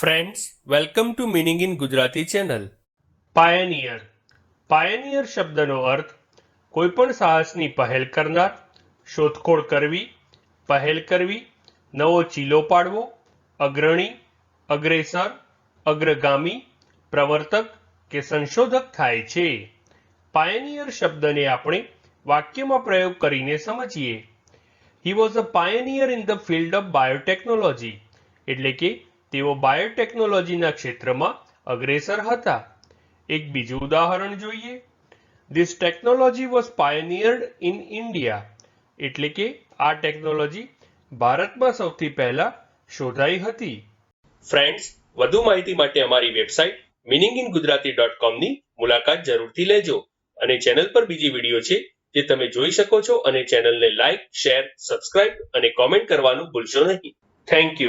Friends welcome to meaning in Gujarati channel pioneer pioneer શબ્દનો અર્થ, કોઈપણ સાહસની પહેલ કરનાર, શોધખોળ કરવી, પહેલ કરવી, નવો ચીલો પાડવો, અગ્રણી, અગ્રેસર, અગ્રગામી, પ્રવર્તક કે સંશોધક થાય છે. પાયનિયર શબ્દને આપણે વાક્યમાં પ્રયોગ કરીને સમજીએ. He was a pioneer in the field of biotechnology એટલે કે તેઓ બાયોટેકનોલોજીના ક્ષેત્રમાં અગ્રેસર હતા. એક બીજું ઉદાહરણ જોઈએ. This technology was pioneered in India એટલે કે આ ટેકનોલોજી ભારતમાં સૌથી પહેલા શોધાઈ હતી. ફ્રેન્ડ્સ વધુ માહિતી માટે અમારી website meaning in Gujarati dot કોમની મુલાકાત જરૂરથી લેજો અને ચેનલ પર બીજી વીડિયો છે જે તમે જોઈ શકો છો અને ચેનલને લાઇક શેર સબસ્ક્રાઇબ અને કોમેન્ટ કરવાનું ભૂલશો નહીં. Thank you